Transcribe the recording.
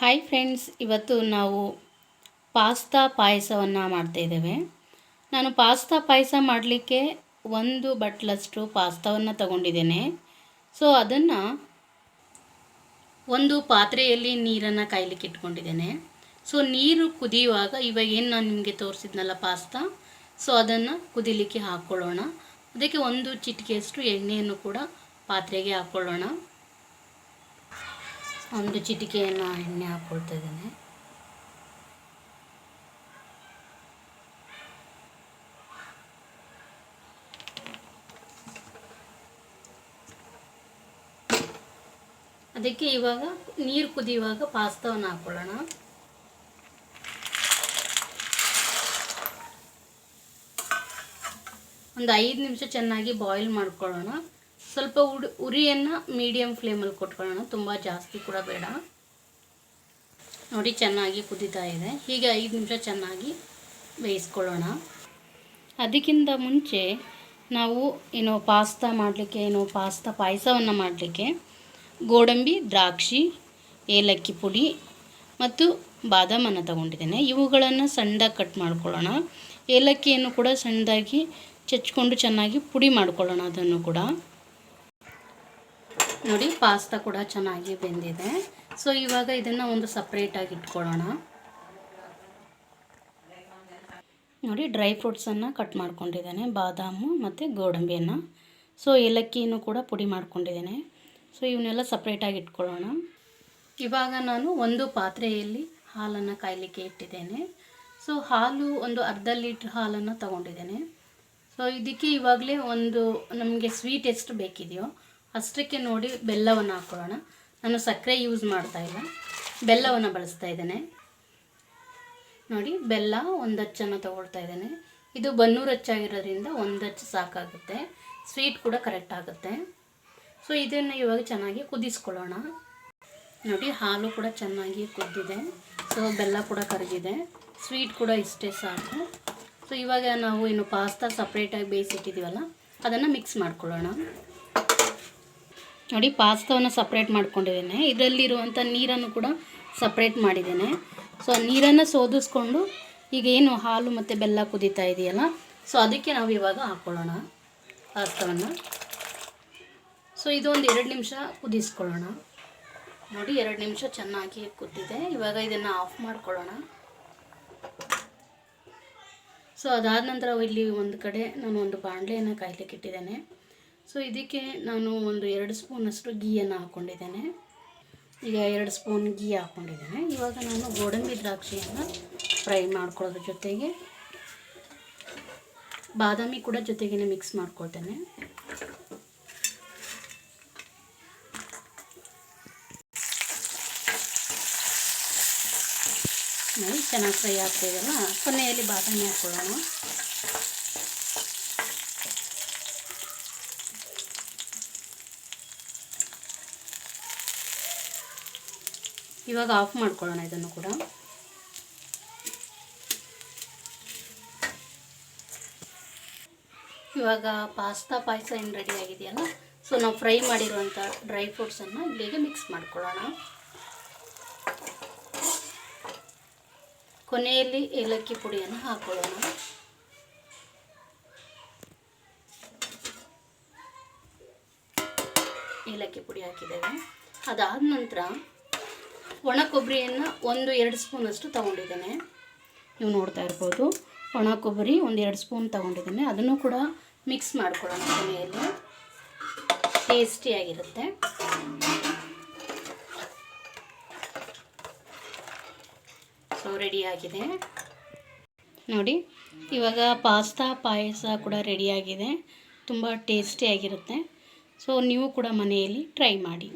Hi friends ಇವತ್ತು ನಾವು pasta ಪಾಯಸವನ್ನು ಮಾಡ್ತಾಯಿದ್ದೇವೆ ನಾನು ಪಾಸ್ತಾ ಪಾಯಸ ಮಾಡಲಿಕ್ಕೆ ಒಂದು ಬಟ್ಲಷ್ಟು ಪಾಸ್ತಾವನ್ನು ತಗೊಂಡಿದ್ದೇನೆ. ಸೊ ಅದನ್ನು ಒಂದು ಪಾತ್ರೆಯಲ್ಲಿ ನೀರನ್ನು ಕಾಯಲಿಕ್ಕೆ ಇಟ್ಕೊಂಡಿದ್ದೇನೆ. ಸೊ ನೀರು ಕುದಿಯುವಾಗ ಇವಾಗ ಏನು ನಾನು ನಿಮಗೆ ತೋರಿಸಿದ್ನಲ್ಲ ಪಾಸ್ತಾ? ಸೊ ಅದನ್ನು ಕುದಿಲಿಕ್ಕೆ ಹಾಕ್ಕೊಳ್ಳೋಣ. ಅದಕ್ಕೆ ಒಂದು ಚಿಟಿಕೆಯಷ್ಟು ಎಣ್ಣೆಯನ್ನು ಕೂಡ ಪಾತ್ರೆಗೆ ಹಾಕ್ಕೊಳ್ಳೋಣ. ಒಂದು ಚಿಟಿಕೆಯನ್ನು ಎಣ್ಣೆ ಹಾಕ್ಕೊಳ್ತಾ ಇದ್ದೇನೆ. ಅದಕ್ಕೆ ಇವಾಗ ನೀರು ಕುದಿಯುವಾಗ ಪಾಸ್ತಾವನ್ನು ಹಾಕ್ಕೊಳ್ಳೋಣ ಒಂದು ಐದು ನಿಮಿಷ ಚೆನ್ನಾಗಿ ಬಾಯ್ಲ್ ಮಾಡ್ಕೊಳ್ಳೋಣ. ಸ್ವಲ್ಪ ಉಡಿ, ಉರಿಯನ್ನು ಮೀಡಿಯಮ್ ಫ್ಲೇಮಲ್ಲಿ ಕೊಟ್ಕೊಳ್ಳೋಣ. ತುಂಬ ಜಾಸ್ತಿ ಕೂಡ ಬೇಡ. ನೋಡಿ, ಚೆನ್ನಾಗಿ ಕುದೀತಾ ಇದೆ. ಹೀಗೆ ಐದು ನಿಮಿಷ ಚೆನ್ನಾಗಿ ಬೇಯಿಸ್ಕೊಳ್ಳೋಣ. ಅದಕ್ಕಿಂತ ಮುಂಚೆ ನಾವು ಏನೋ ಪಾಸ್ತಾ ಮಾಡಲಿಕ್ಕೆ, ಏನೋ ಪಾಸ್ತಾ ಪಾಯಸವನ್ನು ಮಾಡಲಿಕ್ಕೆ ಗೋಡಂಬಿ, ದ್ರಾಕ್ಷಿ, ಏಲಕ್ಕಿ ಪುಡಿ ಮತ್ತು ಬಾದಾಮನ್ನು ತಗೊಂಡಿದ್ದೇನೆ. ಇವುಗಳನ್ನು ಸಣ್ಣದಾಗಿ ಕಟ್ ಮಾಡ್ಕೊಳ್ಳೋಣ. ಏಲಕ್ಕಿಯನ್ನು ಕೂಡ ಸಣ್ಣದಾಗಿ ಚಚ್ಕೊಂಡು ಚೆನ್ನಾಗಿ ಪುಡಿ ಮಾಡ್ಕೊಳ್ಳೋಣ ಅದನ್ನು ಕೂಡ. ನೋಡಿ, ಪಾಸ್ತಾ ಕೂಡ ಚೆನ್ನಾಗಿ ಬೆಂದಿದೆ. ಸೊ ಇವಾಗ ಇದನ್ನು ಒಂದು ಸಪ್ರೇಟಾಗಿ ಇಟ್ಕೊಳ್ಳೋಣ. ನೋಡಿ ಡ್ರೈ ಫ್ರೂಟ್ಸನ್ನು ಕಟ್ ಮಾಡ್ಕೊಂಡಿದ್ದೇನೆ. ಬಾದಾಮು ಮತ್ತು ಗೋಡಂಬಿಯನ್ನು ಸೊ ಏಲಕ್ಕಿಯನ್ನು ಕೂಡ ಪುಡಿ ಮಾಡ್ಕೊಂಡಿದ್ದೇನೆ. ಸೊ ಇವನ್ನೆಲ್ಲ ಸಪ್ರೇಟಾಗಿ ಇಟ್ಕೊಳ್ಳೋಣ. ಇವಾಗ ನಾನು ಒಂದು ಪಾತ್ರೆಯಲ್ಲಿ ಹಾಲನ್ನು ಕಾಯಲಿಕ್ಕೆ ಇಟ್ಟಿದ್ದೇನೆ. ಸೊ ಹಾಲು ಒಂದು ಅರ್ಧ ಲೀಟ್ರ್ ಹಾಲನ್ನು ತಗೊಂಡಿದ್ದೇನೆ. ಸೊ ಇದಕ್ಕೆ ಇವಾಗಲೇ ಒಂದು ನಮಗೆ ಸ್ವೀಟ್ ಎಷ್ಟು ಬೇಕಿದೆಯೋ ಅಷ್ಟಕ್ಕೆ ನೋಡಿ ಬೆಲ್ಲವನ್ನು ಹಾಕ್ಕೊಳ್ಳೋಣ ನಾನು ಸಕ್ಕರೆ ಯೂಸ್ ಮಾಡ್ತಾ ಇಲ್ಲ. ಬೆಲ್ಲವನ್ನು ಬಳಸ್ತಾ ಇದ್ದೇನೆ. ನೋಡಿ, ಬೆಲ್ಲ ಒಂದು ಹಚ್ಚನ್ನು ತೊಗೊಳ್ತಾ ಇದ್ದೇನೆ. ಇದು ಬನ್ನೂರು ಹಚ್ಚಾಗಿರೋದ್ರಿಂದ ಒಂದು ಹಚ್ಚು ಸಾಕಾಗುತ್ತೆ. ಸ್ವೀಟ್ ಕೂಡ ಕರೆಕ್ಟ್ ಆಗುತ್ತೆ. ಸೊ ಇದನ್ನು ಇವಾಗ ಚೆನ್ನಾಗಿ ಕುದಿಸ್ಕೊಳ್ಳೋಣ. ನೋಡಿ, ಹಾಲು ಕೂಡ ಚೆನ್ನಾಗಿ ಕುದ್ದಿದೆ. ಸೊ ಬೆಲ್ಲ ಕೂಡ ಕರಗಿದೆ ಸ್ವೀಟ್ ಕೂಡ ಇಷ್ಟೇ ಸಾಕು. ಸೊ ಇವಾಗ ನಾವು ಏನು ಪಾಸ್ತಾ ಸಪ್ರೇಟಾಗಿ ಬೇಯಿಸಿಟ್ಟಿದ್ದೀವಲ್ಲ, ಅದನ್ನು ಮಿಕ್ಸ್ ಮಾಡ್ಕೊಳ್ಳೋಣ. ನೋಡಿ, ಪಾಸ್ತವನ್ನು ಸಪ್ರೇಟ್ ಮಾಡ್ಕೊಂಡಿದ್ದೇನೆ. ಇದರಲ್ಲಿರುವಂಥ ನೀರನ್ನು ಕೂಡ ಸಪ್ರೇಟ್ ಮಾಡಿದ್ದೇನೆ. ಸೊ ನೀರನ್ನು ಸೋದಿಸ್ಕೊಂಡು ಈಗ ಏನು ಹಾಲು ಮತ್ತು ಬೆಲ್ಲ ಕುದೀತಾ ಇದೆಯಲ್ಲ ಸೊ ಅದಕ್ಕೆ ನಾವು ಇವಾಗ ಹಾಕ್ಕೊಳ್ಳೋಣ ಪಾಸ್ತವನ್ನು. ಸೊ ಇದೊಂದು ಎರಡು ನಿಮಿಷ ಕುದಿಸ್ಕೊಳ್ಳೋಣ. ನೋಡಿ, ಎರಡು ನಿಮಿಷ ಚೆನ್ನಾಗಿ ಕುದ್ದಿದೆ. ಇವಾಗ ಇದನ್ನು ಆಫ್ ಮಾಡ್ಕೊಳ್ಳೋಣ. ಸೊ ಅದಾದ ನಂತರ ಇಲ್ಲಿ ಒಂದು ಕಡೆ ನಾನು ಒಂದು ಬಾಣಲೆಯನ್ನು ಕಾಯ್ಲಿಕ್ಕೆ ಇಟ್ಟಿದ್ದೇನೆ. ಸೊ ಇದಕ್ಕೆ ನಾನು ಒಂದು ಎರಡು ಸ್ಪೂನಷ್ಟು ಗೀಯನ್ನು ಹಾಕ್ಕೊಂಡಿದ್ದೇನೆ. ಈಗ ಎರಡು ಸ್ಪೂನ್ ಗೀ ಹಾಕ್ಕೊಂಡಿದ್ದೇನೆ. ಇವಾಗ ನಾನು ಗೋಡಂಬಿ ದ್ರಾಕ್ಷಿಯನ್ನು ಫ್ರೈ ಮಾಡ್ಕೊಳ್ಳೋದ್ರ ಜೊತೆಗೆ ಬಾದಾಮಿ ಕೂಡ ಜೊತೆಗೇ ಮಿಕ್ಸ್ ಮಾಡ್ಕೊಳ್ತೇನೆ. ನೋಡಿ, ಚೆನ್ನಾಗಿ ಫ್ರೈ ಆಗ್ತಾಯಿದೆಯಲ್ಲ ಕೊನೆಯಲ್ಲಿ ಬಾದಾಮಿ ಹಾಕ್ಕೊಳ್ಳೋಣ ಇವಾಗ ಆಫ್ ಮಾಡ್ಕೊಳ್ಳೋಣ ಇದನ್ನು ಕೂಡ. ಇವಾಗ ಪಾಸ್ತಾ ಪಾಯಸ ಏನು ರೆಡಿ ಆಗಿದೆಯಲ್ಲ? ಸೊ ನಾವು ಫ್ರೈ ಮಾಡಿರುವಂಥ ಡ್ರೈ ಫ್ರೂಟ್ಸನ್ನು ಇಲ್ಲಿಗೆ ಮಿಕ್ಸ್ ಮಾಡ್ಕೊಳ್ಳೋಣ. ಕೊನೆಯಲ್ಲಿ ಏಲಕ್ಕಿ ಪುಡಿಯನ್ನು ಹಾಕೊಳ್ಳೋಣ. ಏಲಕ್ಕಿ ಪುಡಿ ಹಾಕಿದ್ದೇವೆ. ಅದಾದ ನಂತರ ಒಣ ಕೊಬ್ಬರಿಯನ್ನು ಒಂದು ಎರಡು ಸ್ಪೂನಷ್ಟು ತೊಗೊಂಡಿದ್ದೇನೆ. ನೀವು ನೋಡ್ತಾ ಇರ್ಬೋದು ಒಣ ಕೊಬ್ಬರಿ ಒಂದು ಎರಡು ಸ್ಪೂನ್ ತೊಗೊಂಡಿದ್ದೇನೆ. ಅದನ್ನು ಕೂಡ ಮಿಕ್ಸ್ ಮಾಡ್ಕೊಳ್ಳೋಣ ಮನೆಯಲ್ಲಿ. ಟೇಸ್ಟಿಯಾಗಿರುತ್ತೆ ಸೊ ರೆಡಿಯಾಗಿದೆ ನೋಡಿ, ಇವಾಗ ಪಾಸ್ತಾ ಪಾಯಸ ಕೂಡ ರೆಡಿಯಾಗಿದೆ ತುಂಬ ಟೇಸ್ಟಿಯಾಗಿರುತ್ತೆ ಸೊ ನೀವು ಕೂಡ ಮನೆಯಲ್ಲಿ ಟ್ರೈ ಮಾಡಿ.